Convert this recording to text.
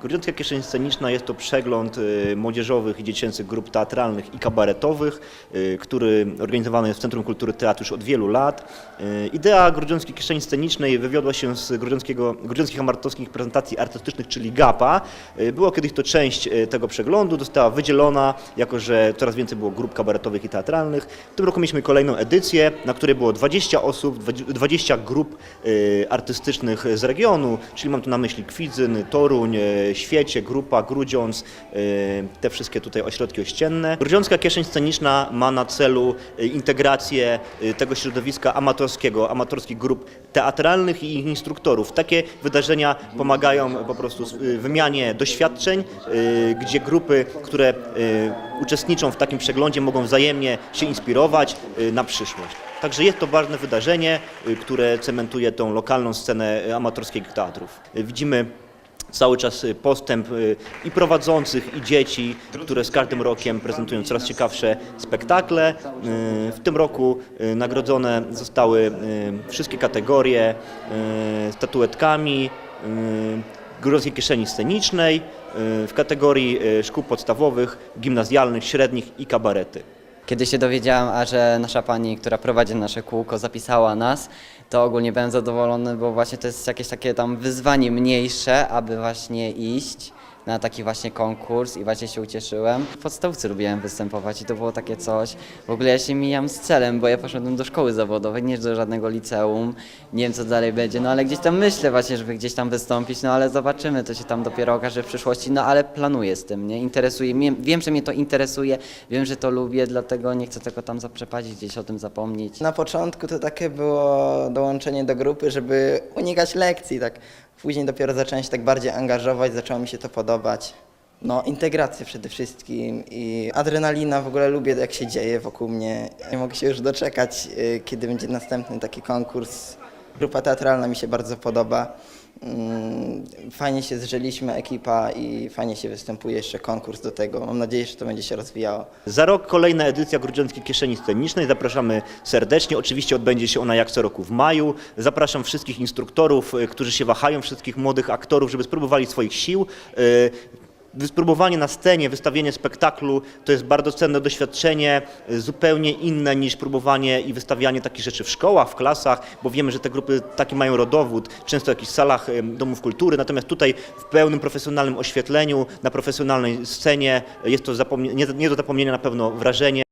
Grudziącka Kieszeń Sceniczna jest to przegląd y, młodzieżowych i dziecięcych grup teatralnych i kabaretowych, y, który organizowany jest w Centrum Kultury Teatru już od wielu lat. Y, Idea Grudziąckiej Kieszeni Scenicznej wywiodła się z Grudziąckiego, Grudziąckich Amatorskich Prezentacji Artystycznych, czyli GAPA. Było kiedyś to część tego przeglądu, została wydzielona, jako że coraz więcej było grup kabaretowych i teatralnych. W tym roku mieliśmy kolejną edycję, na której było 20 osób, 20 grup artystycznych z regionu, czyli mam tu na myśli Kwidzyn, Toruń, Świecie, Grupa, Grudziądz, y, te wszystkie tutaj ośrodki ościenne. Grudziącka Kieszeń Sceniczna ma na celu y, integrację y, tego środowiska amatorskiego, amatorskich grup teatralnych i ich instruktorów. Takie wydarzenia pomagają po prostu wymianie doświadczeń, gdzie grupy, które uczestniczą w takim przeglądzie mogą wzajemnie się inspirować na przyszłość. Także jest to ważne wydarzenie, które cementuje tą lokalną scenę amatorskich teatrów. Widzimy cały czas y, postęp y, i prowadzących, i dzieci, które z każdym rokiem prezentują coraz ciekawsze spektakle. Y, W tym roku nagrodzone zostały wszystkie kategorie statuetkami Górskiej Kieszeni Scenicznej w kategorii szkół podstawowych, gimnazjalnych, średnich i kabarety. Kiedy się dowiedziałam, a że nasza pani, która prowadzi nasze kółko, zapisała nas, to ogólnie byłem zadowolony, bo właśnie to jest jakieś takie tam wyzwanie mniejsze, aby właśnie iść na taki właśnie konkurs i właśnie się ucieszyłem. W podstawce lubiłem występować i to było takie coś, w ogóle ja się mijam z celem, bo ja poszedłem do szkoły zawodowej, nie do żadnego liceum, nie wiem co dalej będzie, no ale gdzieś tam myślę właśnie, żeby gdzieś tam wystąpić, no ale zobaczymy, to się tam dopiero okaże w przyszłości, no ale planuję z tym, nie, interesuje mnie, wiem, że mnie to interesuje, wiem, że to lubię, dlatego nie chcę tego tam zaprzepadzić, gdzieś o tym zapomnieć. Na początku to takie było dołączenie do grupy, żeby unikać lekcji, tak. Później dopiero zacząłem się tak bardziej angażować, zaczęło mi się to podobać. No, integracja przede wszystkim i adrenalina, w ogóle lubię jak się dzieje wokół mnie. Nie mogę się już doczekać, y, kiedy będzie następny taki konkurs. Grupa teatralna mi się bardzo podoba. Mm, Fajnie się zżyliśmy, ekipa i fajnie się występuje jeszcze konkurs do tego. Mam nadzieję, że to będzie się rozwijało. Za rok kolejna edycja Grudziąckiej Kieszeni Scenicznej. Zapraszamy serdecznie. Oczywiście odbędzie się ona jak co roku w maju. Zapraszam wszystkich instruktorów, y, którzy się wahają, wszystkich młodych aktorów, żeby spróbowali swoich sił. Y, Spróbowanie na scenie, wystawienie spektaklu to jest bardzo cenne doświadczenie, y, zupełnie inne niż próbowanie i wystawianie takich rzeczy w szkołach, w klasach, bo wiemy, że te grupy taki mają rodowód, często w jakichś salach y, domów kultury, natomiast tutaj w pełnym profesjonalnym oświetleniu, na profesjonalnej scenie jest to nie do zapomnienia na pewno wrażenie.